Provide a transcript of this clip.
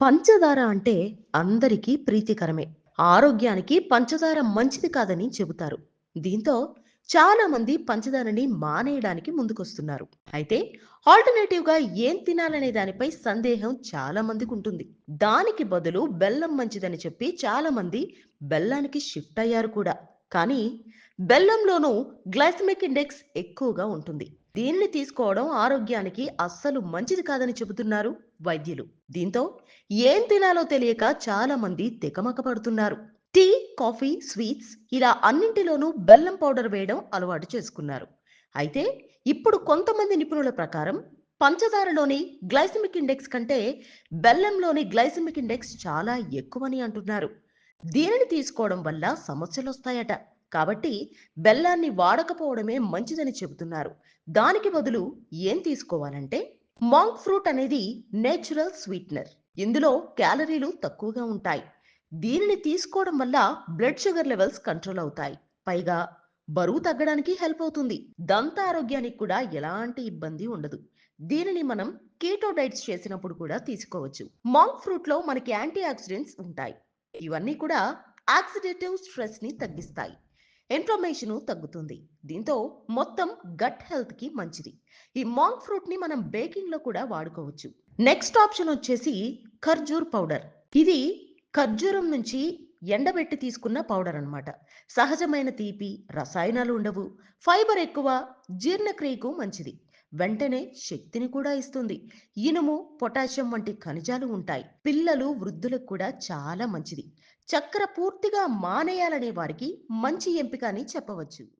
పంచదార అంటే అందరికీ ప్రీతికరమే. ఆరోగ్యానికి పంచదార మంచిది కాదని చెబుతారు. దీంతో చాలా మంది పంచదారని మానేయడానికి ముందుకొస్తున్నారు. అయితే ఆల్టర్‌నేటివ్‌గా ఏం తినాలనే దానిపై సందేహం చాలా మందికుంటుంది. దానికి బదులు బెల్లం మంచిదని చెప్పి చాలా మంది బెల్లానికి షిఫ్ట్ అయ్యారు కూడా. కానీ బెల్లంలోనూ గ్లైసమిక్ ఇండెక్స్ ఎక్కువగా ఉంటుంది. దీన్ని తీసుకోవడం ఆరోగ్యానికి అస్సలు మంచిది కాదని చెబుతున్నారు వైద్యులు. దీంతో ఏం తినాలో తెలియక చాలా మంది తికమక పడుతున్నారు. టీ, కాఫీ, స్వీట్స్ ఇలా అన్నింటిలోనూ బెల్లం పౌడర్ వేయడం అలవాటు చేసుకున్నారు. అయితే ఇప్పుడు కొంతమంది నిపుణుల ప్రకారం పంచదారలోని గ్లైసెమిక్ ఇండెక్స్ కంటే బెల్లంలోని గ్లైసెమిక్ ఇండెక్స్ చాలా ఎక్కువని అంటున్నారు. దీనిని తీసుకోవడం వల్ల సమస్యలు వస్తాయట కాబట్టి బెల్లాన్ని వాడకపోవడమే మంచిదని చెబుతున్నారు. దానికి బదులు ఏం తీసుకోవాలంటే మాంక్ ఫ్రూట్ అనేది నేచురల్ స్వీట్నర్ ఇందులో క్యాలరీలు తక్కువగా ఉంటాయి. దీనిని తీసుకోవడం వల్ల బ్లడ్ షుగర్ లెవెల్స్ కంట్రోల్ అవుతాయి. పైగా బరువు తగ్గడానికి హెల్ప్ అవుతుంది. దంత ఆరోగ్యానికి కూడా ఎలాంటి ఇబ్బంది ఉండదు. దీనిని మనం కీటో డైట్స్ చేసినప్పుడు కూడా తీసుకోవచ్చు. మాంక్ ఫ్రూట్‌లో మనకి యాంటీ ఆక్సిడెంట్స్ ఉంటాయి. ఇవన్నీ కూడా ఆక్సిడేటివ్ స్ట్రెస్‌ని తగ్గిస్తాయి. ఇన్ఫ్లమేషన్ తగ్గుతుంది. దీంతో మొత్తం గట్ హెల్త్‌కి మంచిది. ఈ మాంక్ ఫ్రూట్‌ని మనం బేకింగ్‌లో కూడా వాడుకోవచ్చు. నెక్స్ట్ ఆప్షన్ వచ్చేసి ఖర్జూర్ పౌడర్. ఇది ఖర్జూరం నుంచి ఎండబెట్టి తీసుకున్న పౌడర్ అన్నమాట. సహజమైన తీపి, రసాయనాలు ఉండవు. ఫైబర్ ఎక్కువ, జీర్ణక్రియకు మంచిది. వెంటనే శక్తిని కూడా ఇస్తుంది. ఇనుము, పొటాషియం వంటి ఖనిజాలు ఉంటాయి. పిల్లలు, వృద్ధులకు కూడా చాలా మంచిది. చక్కెర పూర్తిగా మానేయాలనే వారికి మంచి ఎంపిక అని చెప్పవచ్చు.